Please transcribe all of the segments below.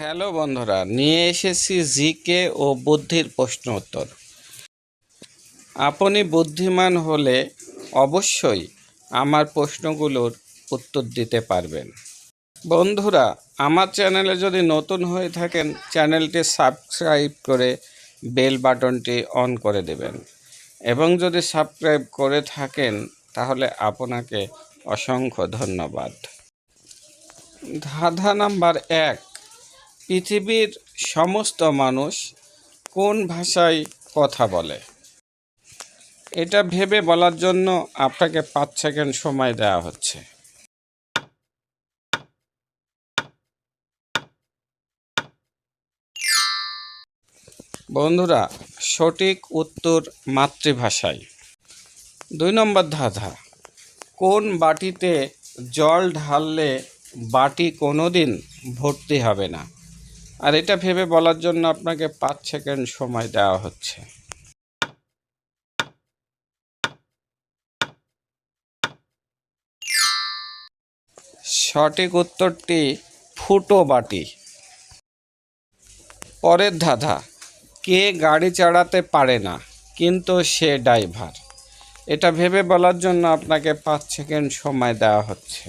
Hello বন্ধুরা, নিয়ে এসেছি জিকে ও বুদ্ধির প্রশ্ন উত্তর। আপনি বুদ্ধিমান হলে অবশ্যই আমার প্রশ্নগুলোর উত্তর দিতে পারবেন। বন্ধুরা, আমার চ্যানেলে যদি নতুন হয়ে থাকেন, চ্যানেলটি সাবস্ক্রাইব করে বেল বাটনটি অন করে দেবেন। এবং যদি সাবস্ক্রাইব করে থাকেন, তাহলে আপনাকে অসংখ্য ধন্যবাদ। ধাঁধা নাম্বার এক পৃথিবীর সমস্ত মানুষ কোন ভাষায় কথা বলে? এটা ভেবে বলার জন্য আপনাকে পাঁচ সেকেন্ড সময় দেওয়া হচ্ছে। বন্ধুরা, সঠিক উত্তর মাতৃভাষায়। দুই নম্বর ধাঁধা, কোন বাটিতে জল ঢাললে বাটি কোনোদিন ভর্তি হবে না? আর এটা ভেবে বলার জন্য আপনাকে পাঁচ সেকেন্ড সময় দেওয়া হচ্ছে। সঠিক উত্তরটি ফুটো বাটি। পরের ধাঁধা, কে গাড়ি চালাতে পারে না, কিন্তু সে ড্রাইভার। এটা ভেবে বলার জন্য আপনাকে পাঁচ সেকেন্ড সময় দেওয়া হচ্ছে।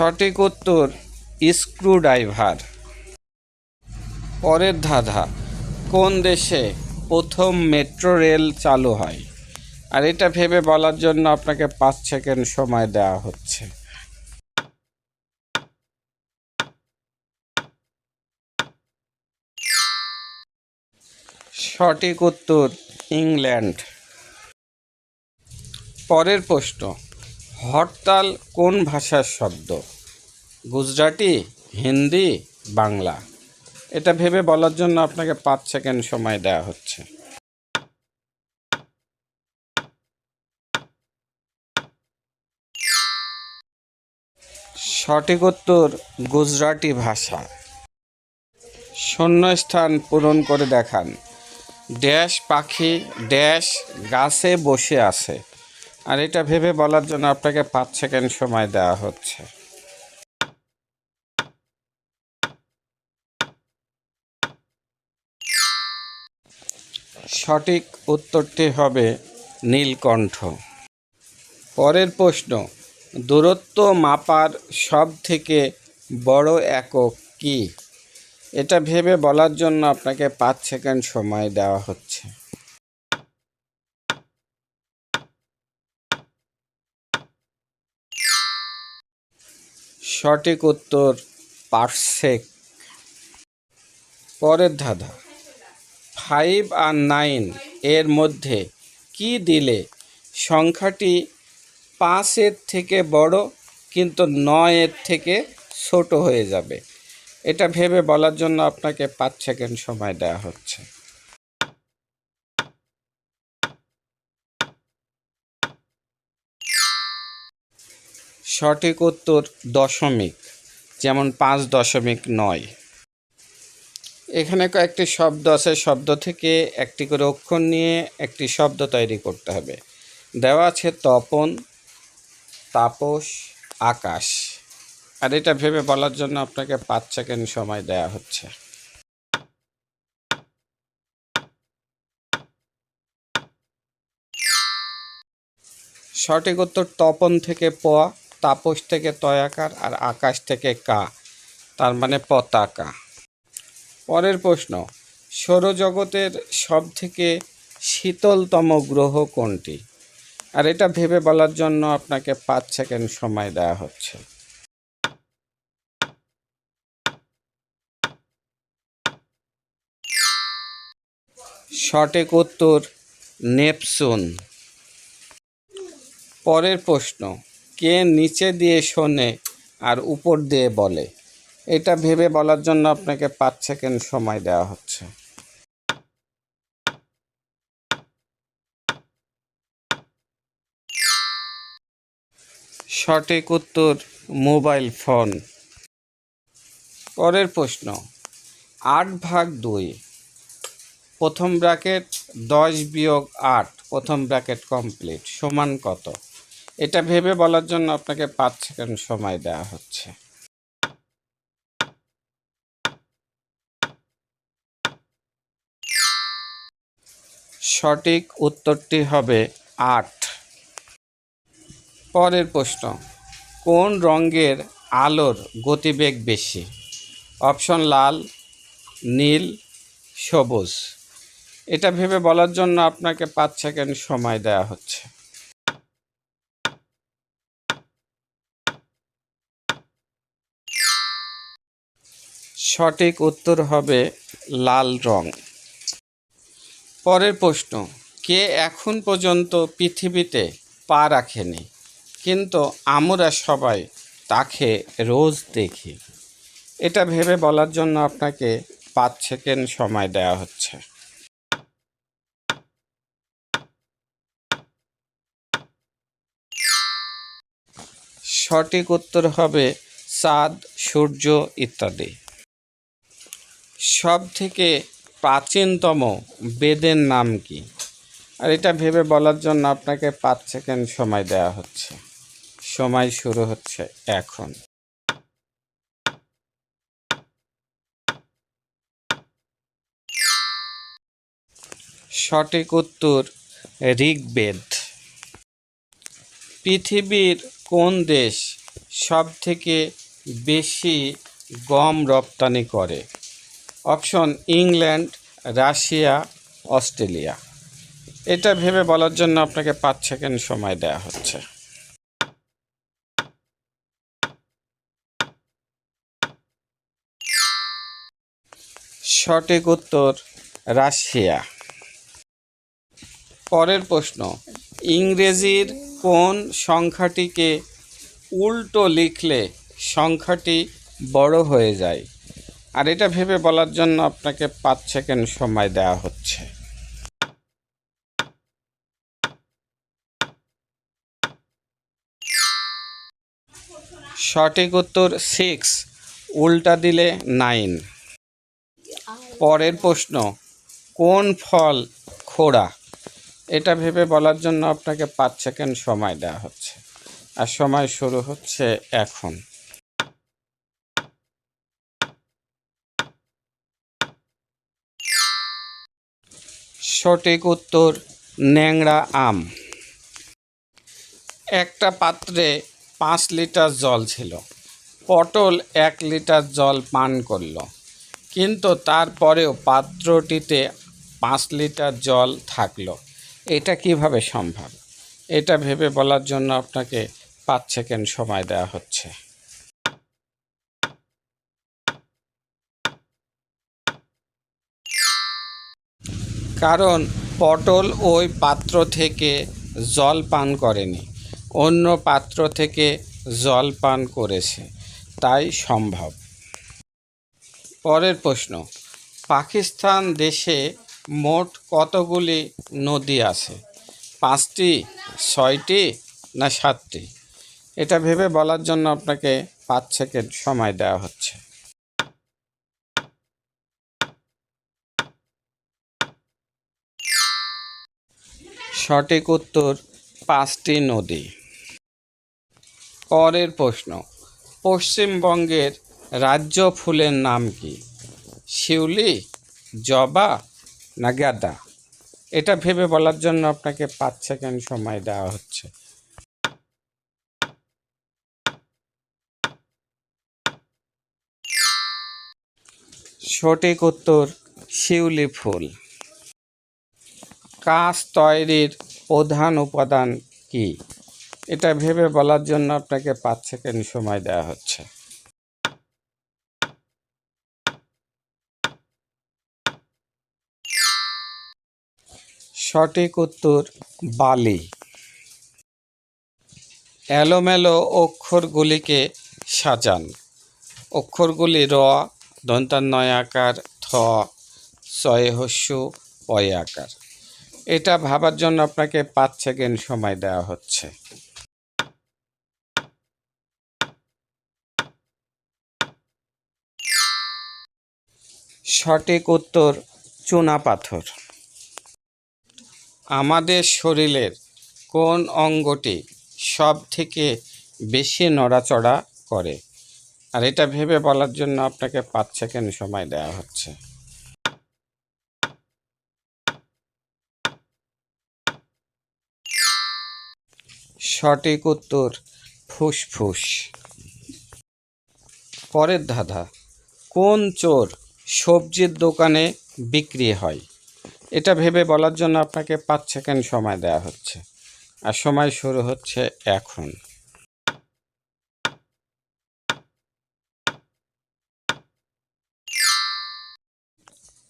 সঠিক উত্তর স্ক্রু ড্রাইভার পরের ধাঁধা, কোন দেশে প্রথম মেট্রো রেল চালু হয়? আর এটা ভেবে বলার জন্য আপনাকে পাঁচ সেকেন্ড সময় দেওয়া হচ্ছে। সঠিক উত্তর, ইংল্যান্ড। পরের প্রশ্ন হরতাল কোন ভাষার শব্দ? গুজরাটি, হিন্দি, বাংলা। এটা ভেবে বলার জন্য আপনাকে পাঁচ সেকেন্ড সময় দেওয়া হচ্ছে। সঠিক উত্তর, গুজরাটি ভাষা। শূন্যস্থান পূরণ করে দেখান। ড্যাশ পাখি, ড্যাশ গাছে বসে আছে। আর এটা ভেবে বলার জন্য আপনাকে পাঁচ সেকেন্ড সময় দেওয়া হচ্ছে। সঠিক উত্তরটি হবে নীলকণ্ঠ। পরের প্রশ্ন, দূরত্ব মাপার সব থেকে বড় একক কি? এটা ভেবে বলার জন্য আপনাকে পাঁচ সেকেন্ড সময় দেওয়া হচ্ছে। সঠিক উত্তর পারসেক পরের ধাঁধা। ফাইভ আর নাইন এর মধ্যে কি দিলে সংখ্যাটি পাঁচের থেকে বড় কিন্তু নয়ের থেকে ছোট হয়ে যাবে? এটা ভেবে বলার জন্য আপনাকে পাঁচ সেকেন্ড সময় দেওয়া হচ্ছে। সঠিক উত্তর দশমিক, যেমন পাঁচ দশমিক নয়। এখানে কয়েকটি শব্দ আছে, শব্দ থেকে একটি করে অক্ষর নিয়ে একটি শব্দ তৈরি করতে হবে। দেওয়া আছে তপন, তাপস, আকাশ। আর এটা ভেবে বলার জন্য আপনাকে পাঁচ সেকেন্ড সময় দেওয়া হচ্ছে। সঠিক উত্তর তপন থেকে প তাপস থেকে তয়াকার আর আকাশ থেকে কা, তার মানে পতাকা। পরের প্রশ্ন, সৌরজগতের সব থেকে শীতলতম গ্রহ কোনটি? আর এটা ভেবে বলার জন্য আপনাকে পাঁচ সেকেন্ড সময় দেওয়া হচ্ছে। সঠিক উত্তর নেপসুন পরের প্রশ্ন কে নিচে দিয়ে শোনে আর উপর দিয়ে বলে। এটা ভেবে বলার জন্য আপনাকে পাঁচ সেকেন্ড সময় দেওয়া হচ্ছে। সঠিক উত্তর, মোবাইল ফোন। পরের প্রশ্ন, আট ভাগ দুই, প্রথম ব্র্যাকেট দশ বিয়োগ আট, প্রথম ব্র্যাকেট কমপ্লিট, সমান কত? এটা ভেবে বলার জন্য আপনাকে পাঁচ সেকেন্ড সময় দেওয়া হচ্ছে। সঠিক উত্তরটি হবে আট। পরের প্রশ্ন, কোন রঙের আলোর গতিবেগ বেশি? অপশন লাল, নীল, সবুজ। এটা ভেবে বলার জন্য আপনাকে পাঁচ সেকেন্ড সময় দেওয়া হচ্ছে। সঠিক উত্তর হবে লাল রং। পরের প্রশ্ন, কে এখন পর্যন্ত পৃথিবীতে পা রাখেনি, কিন্তু আমরা সবাই তাকে রোজ দেখি। এটা ভেবে বলার জন্য আপনাকে পাঁচ সেকেন্ড সময় দেওয়া হচ্ছে। সঠিক উত্তর হবে চাঁদ সূর্য ইত্যাদি। সব থেকে প্রাচীনতম বেদের নাম কি? আর এটা ভেবে বলার জন্য আপনাকে পাঁচ সেকেন্ড সময় দেওয়া হচ্ছে। সময় শুরু হচ্ছে এখন। সঠিক উত্তর, ঋগ্বেদ। পৃথিবীর কোন দেশ সব থেকে বেশি গম রপ্তানি করে? Option England, Russia, Australia. এটা ভেবে বলার জন্য আপনাকে পাঁচ সেকেন্ড সময় দেওয়া হচ্ছে। সঠিক উত্তর, রাশিয়া। পরের প্রশ্ন, ইংরেজির কোন সংখ্যাটিকে উল্টো লিখলে সংখ্যাটি বড় হয়ে যায়? আর এটা ভেবে বলার জন্য আপনাকে পাঁচ সেকেন্ড সময় দেওয়া হচ্ছে। সঠিক উত্তর সিক্স উল্টা দিলে নাইন পরের প্রশ্ন, কোন ফল খোড়া? এটা ভেবে বলার জন্য আপনাকে পাঁচ সেকেন্ড সময় দেওয়া হচ্ছে। আর সময় শুরু হচ্ছে এখন। সঠিক উত্তর ন্যাংরা আম। একটা পাত্রে পাঁচ লিটার জল ছিল। পটল এক লিটার জল পান করল। কিন্তু তারপরেও পাত্রটিতে পাঁচ লিটার জল থাকল। এটা কীভাবে সম্ভব? এটা ভেবে বলার জন্য আপনাকে পাঁচ সেকেন্ড সময় দেওয়া হচ্ছে। কারণ পটল ওই পাত্র থেকে জল পান করেনি, অন্য পাত্র থেকে জল পান করেছে, তাই সম্ভব। পরের প্রশ্ন, পাকিস্তান দেশে মোট কতগুলি নদী আছে? পাঁচটি, ছয়টি না সাতটি? এটা ভেবে বলার জন্য আপনাকে পাঁচ সেকেন্ড সময় দেওয়া হচ্ছে। সঠিক উত্তর পাঁচটি নদী। পরের প্রশ্ন, পশ্চিমবঙ্গের রাজ্য ফুলের নাম কি? শিউলি, জবা, না গাঁদা? এটা ভেবে বলার জন্য আপনাকে পাঁচ সেকেন্ড সময় দেওয়া হচ্ছে। সঠিক উত্তর, শিউলি ফুল। কাঁচ তৈরির প্রধান উপাদান কি? এটা ভেবে বলার জন্য আপনাকে পাঁচ সেকেন্ড সময় দেওয়া হচ্ছে। সঠিক উত্তর, বালি। এলোমেলো অক্ষরগুলিকে সাজান। অক্ষরগুলি র দন্তান্নয় আকার, থ ছয় হস্য পয় আকার। এটা ভাবার জন্য আপনাকে পাঁচ সেকেন্ড সময় দেওয়া হচ্ছে। সঠিক উত্তর, চুনা পাথর। আমাদের শরীরের কোন অঙ্গটি সব থেকে বেশি নড়াচড়া করে? আর এটা ভেবে বলার জন্য আপনাকে পাঁচ সেকেন্ড সময় দেওয়া হচ্ছে। সঠিক উত্তর ফুসফুস। পরের ধাঁধা, কোন চোর সবজির দোকানে বিক্রি হয়? এটা ভেবে বলার জন্য আপনাকে পাঁচ সেকেন্ড সময় দেওয়া হচ্ছে, আর সময় শুরু হচ্ছে এখন।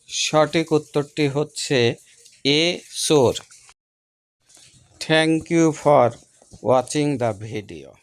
সঠিক উত্তরটি হচ্ছে, এ চোর। Thank you for watching the video.